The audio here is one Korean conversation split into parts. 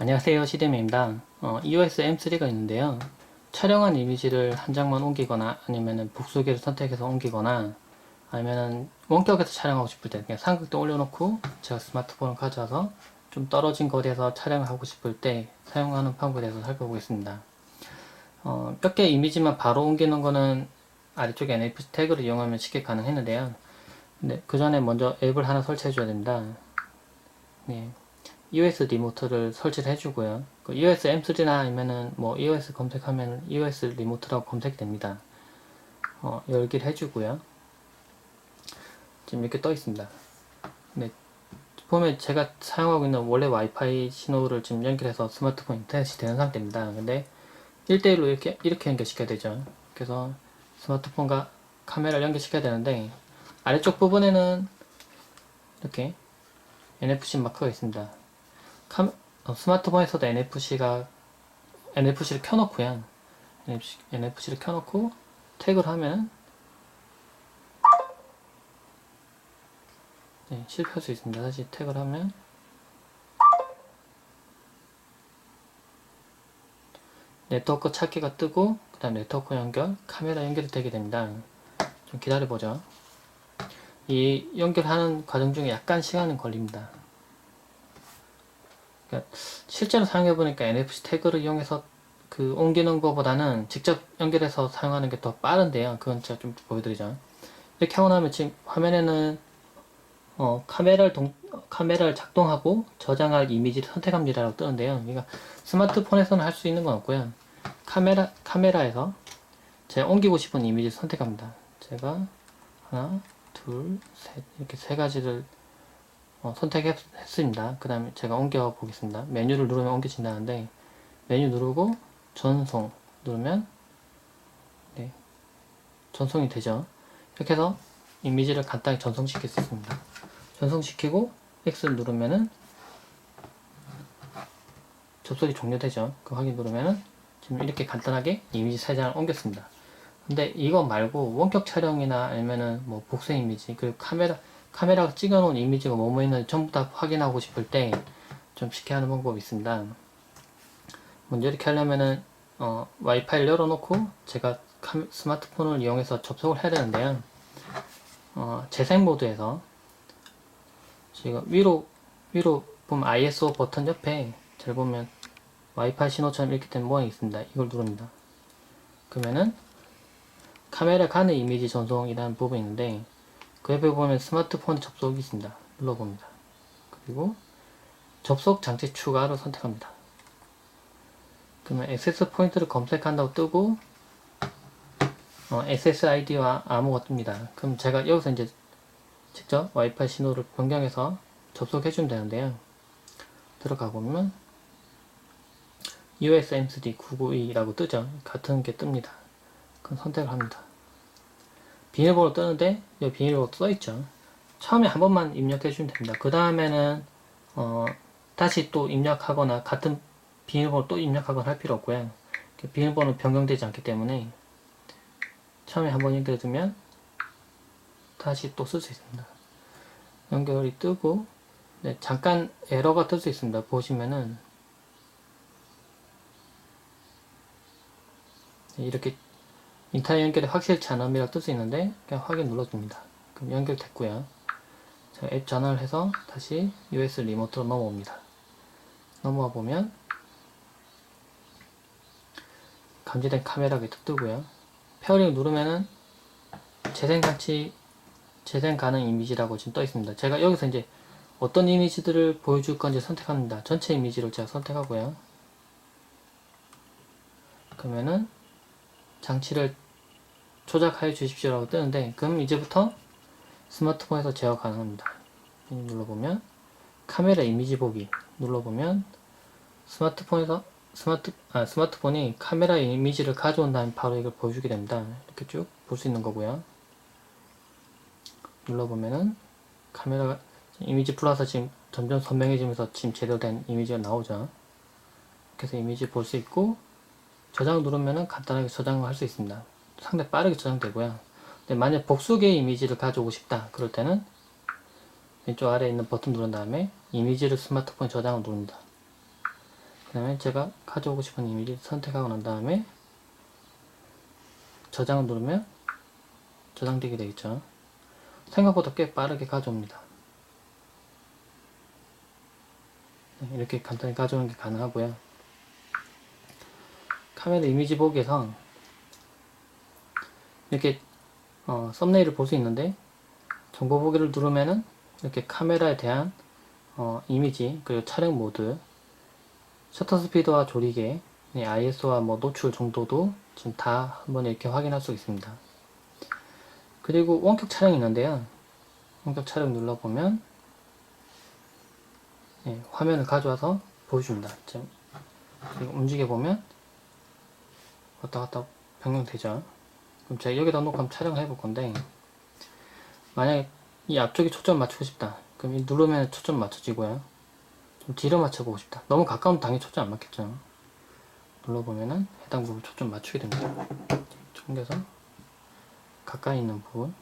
안녕하세요 시데메입니다. 어, EOS M3가 있는데요. 촬영한 이미지를 한 장만 옮기거나 아니면은 복수기를 선택해서 옮기거나 아니면은 원격에서 촬영하고 싶을 때 그냥 삼각대 올려놓고 제가 스마트폰을 가져와서 좀 떨어진 거리에서 촬영을 하고 싶을 때 사용하는 방법에 대해서 살펴보겠습니다. 어, 몇 개 이미지만 바로 옮기는 거는 아래쪽에 NFC 태그를 이용하면 쉽게 가능했는데요. 근데 그 전에 먼저 앱을 하나 설치해 줘야 됩니다. 네. EOS 리모트를 설치를 해주고요. 그 EOS M3나 아니면은 뭐 EOS 검색하면 EOS 리모트라고 검색됩니다. 어, 열기를 해주고요. 지금 이렇게 떠 있습니다. 네. 보면 제가 사용하고 있는 원래 와이파이 신호를 지금 연결해서 스마트폰 인터넷이 되는 상태입니다. 근데 1대1로 이렇게, 이렇게 연결시켜야 되죠. 그래서 스마트폰과 카메라를 연결시켜야 되는데 아래쪽 부분에는 이렇게 NFC 마크가 있습니다. 캄- 어, 스마트폰에서도 NFC가 NFC를 켜놓고요. NFC, NFC를 켜놓고 태그를 하면 네, 실패할 수 있습니다. 다시 태그를 하면 네트워크 찾기가 뜨고 그 다음 네트워크 연결, 카메라 연결이 되게 됩니다. 좀 기다려보죠. 이 연결하는 과정 중에 약간 시간은 걸립니다. 그러니까 실제로 사용해 보니까 NFC 태그를 이용해서 그 옮기는 것보다는 직접 연결해서 사용하는 게 더 빠른데요. 그건 제가 좀 보여드리죠. 이렇게 하고 나면 지금 화면에는 어, 카메라를 동, 카메라를 작동하고 저장할 이미지를 선택합니다라고 뜨는데요. 그러니까 스마트폰에서는 할 수 있는 건 없고요. 카메라 카메라에서 제가 옮기고 싶은 이미지를 선택합니다. 제가 하나, 둘, 셋 이렇게 세 가지를 어, 선택했습니다. 그 다음에 제가 옮겨 보겠습니다. 메뉴를 누르면 옮겨진다는데 메뉴 누르고 전송 누르면 네, 전송이 되죠. 이렇게 해서 이미지를 간단히 전송시킬 수 있습니다. 전송시키고 X 누르면은 접속이 종료되죠. 그 확인 누르면은 지금 이렇게 간단하게 이미지 세 장을 옮겼습니다. 근데 이거 말고 원격 촬영이나 아니면은 뭐 복사 이미지 그리고 카메라 카메라가 찍어놓은 이미지가 뭐뭐 있는지 전부 다 확인하고 싶을 때 좀 쉽게 하는 방법이 있습니다. 먼저 이렇게 하려면은 어, 와이파이를 열어놓고 제가 카- 스마트폰을 이용해서 접속을 해야 되는데요. 어, 재생 모드에서 지금 위로 위로 보면 ISO 버튼 옆에 잘 보면 와이파이 신호처럼 이렇게 된 모양이 있습니다. 이걸 누릅니다. 그러면은 카메라 간의 이미지 전송이라는 부분이 있는데 그 옆에 보면 스마트폰 접속이 있습니다. 눌러봅니다. 그리고 접속 장치 추가를 선택합니다. 그러면 액세스 포인트를 검색한다고 뜨고 어, SSID와 암호가 뜹니다. 그럼 제가 여기서 이제 직접 와이파이 신호를 변경해서 접속해 주면 되는데요. 들어가 보면 USMCD 992라고 뜨죠. 같은 게 뜹니다. 그럼 선택을 합니다. 비밀번호 뜨는데 여기 비밀번호 써있죠. 처음에 한 번만 입력해 주면 됩니다. 그 다음에는 어, 다시 또 입력하거나 같은 비밀번호 또 입력하거나 할 필요 없고요. 비밀번호 변경되지 않기 때문에 처음에 한 번 연결해 두면 다시 또 쓸 수 있습니다. 연결이 뜨고 네, 잠깐 에러가 뜰 수 있습니다. 보시면은 네, 이렇게 인터넷 연결이 확실치 않음이라고 뜰수 있는데 그냥 확인 눌러줍니다. 그럼 연결됐고요. 자, 앱 전환을 해서 다시 US 리모트로 넘어옵니다. 넘어와 보면 감지된 카메라가 뜨고요. 페어링 누르면은 재생 장치 재생 가능 이미지라고 지금 떠 있습니다. 제가 여기서 이제 어떤 이미지들을 보여줄 건지 선택합니다. 전체 이미지를 제가 선택하고요. 그러면은 장치를 조작하여 주십시오라고 뜨는데 그럼 이제부터 스마트폰에서 제어 가능합니다. 눌러보면 카메라 이미지 보기 눌러보면 스마트폰에서 스마트 아 스마트폰이 카메라 이미지를 가져온 다음에 바로 이걸 보여주게 됩니다. 이렇게 쭉 볼 수 있는 거고요. 눌러보면은 카메라가 이미지 플러스 지금 점점 선명해지면서 지금 제대로 된 이미지가 나오죠. 그래서 이미지 볼 수 있고 저장 누르면은 간단하게 저장을 할 수 있습니다. 상당히 빠르게 저장되고요. 근데 만약 복수계의 이미지를 가져오고 싶다. 그럴 때는 왼쪽 아래에 있는 버튼 누른 다음에 이미지를 스마트폰에 저장을 누릅니다. 그 다음에 제가 가져오고 싶은 이미지 선택하고 난 다음에 저장을 누르면 저장되게 되겠죠. 생각보다 꽤 빠르게 가져옵니다. 네, 이렇게 간단히 가져오는 게 가능하고요. 카메라 이미지 보기에서 이렇게 어, 썸네일을 볼 수 있는데 정보 보기를 누르면은 이렇게 카메라에 대한 어, 이미지 그리고 촬영 모드 셔터 스피드와 조리개 네, ISO와 뭐 노출 정도도 지금 다 한번 이렇게 확인할 수 있습니다. 그리고 원격 촬영이 있는데요. 원격 촬영 눌러보면 예, 화면을 가져와서 보여줍니다. 지금 움직여보면 왔다 갔다 변경되죠. 그럼 제가 여기다 놓고 한번 촬영을 해볼 건데 만약에 이 앞쪽에 초점 맞추고 싶다. 그럼 이 누르면 초점 맞춰지고요. 좀 뒤로 맞춰보고 싶다. 너무 가까우면 당연히 초점 안 맞겠죠. 눌러보면은 해당 부분 초점 맞추게 됩니다. 옮겨서 가까이 있는 부분,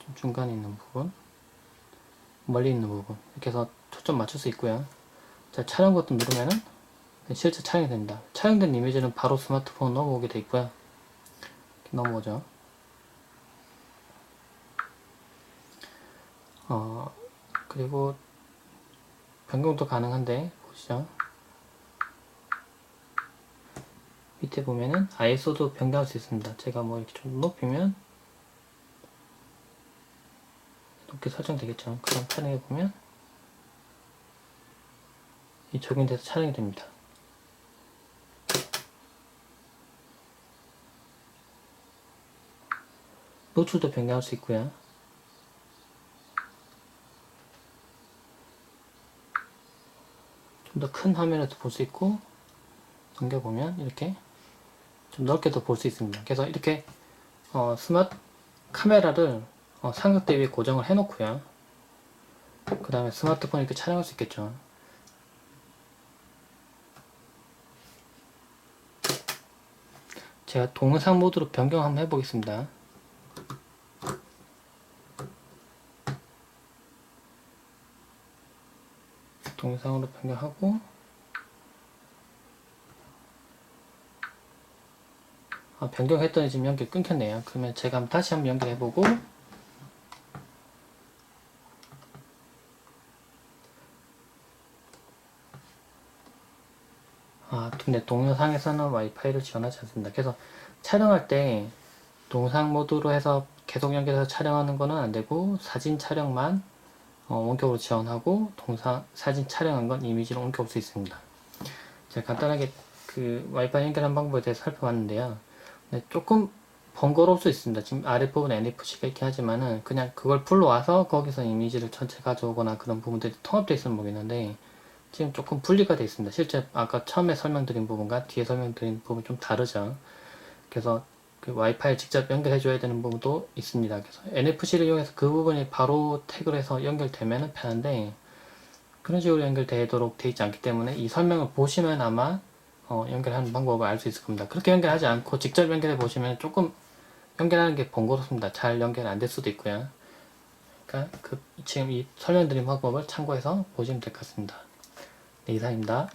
좀 중간에 있는 부분, 멀리 있는 부분 이렇게 해서 초점 맞출 수 있고요. 자 촬영 버튼 누르면은 실제 촬영이 됩니다. 촬영된 이미지는 바로 스마트폰 넘어오게 돼 있고요. 넘어오죠. 어 그리고 변경도 가능한데 보시죠. 밑에 보면은 ISO도 변경할 수 있습니다. 제가 뭐 이렇게 좀 높이면 높게 설정되겠죠. 그럼 촬영해 보면 이 적용돼서 촬영이 됩니다. 노출도 변경할 수 있고요. 좀 더 큰 화면에도 볼 수 있고 넘겨보면 이렇게 좀 넓게도 볼 수 있습니다. 그래서 이렇게 어, 스마트 카메라를 어, 삼각대 위에 고정을 해놓고요. 그 다음에 스마트폰 이렇게 촬영할 수 있겠죠. 제가 동영상 모드로 변경 한번 해보겠습니다. 동영상으로 변경하고 아, 변경했더니 지금 연결 끊겼네요. 그러면 제가 다시 한번 연결해보고 아, 근데 동영상에서는 와이파이를 지원하지 않습니다. 그래서 촬영할 때 동영상 모드로 해서 계속 연결해서 촬영하는 거는 안 되고 사진 촬영만 어, 원격으로 지원하고 동상 사진 촬영한 건 이미지로 옮겨올 수 있습니다. 제가 간단하게 그 와이파이 연결한 방법에 대해서 살펴봤는데요. 네, 조금 번거로울 수 있습니다. 지금 아랫부분에 NFC가 있긴 하지만은 그냥 그걸 불러와서 거기서 이미지를 전체 가져오거나 그런 부분들이 통합되어 있으면 모르겠는데 지금 조금 분리가 되어 있습니다. 실제 아까 처음에 설명드린 부분과 뒤에 설명드린 부분이 좀 다르죠. 그래서 그 와이파이 직접 연결해 줘야 되는 부분도 있습니다. 그래서 NFC를 이용해서 그 부분이 바로 태그를 해서 연결되면 편한데 그런 식으로 연결되도록 되어 있지 않기 때문에 이 설명을 보시면 아마 어, 연결하는 방법을 알 수 있을 겁니다. 그렇게 연결하지 않고 직접 연결해 보시면 조금 연결하는 게 번거롭습니다. 잘 연결 안 될 수도 있고요. 그러니까 그 지금 이 설명드린 방법을 참고해서 보시면 될 것 같습니다. 네, 이상입니다.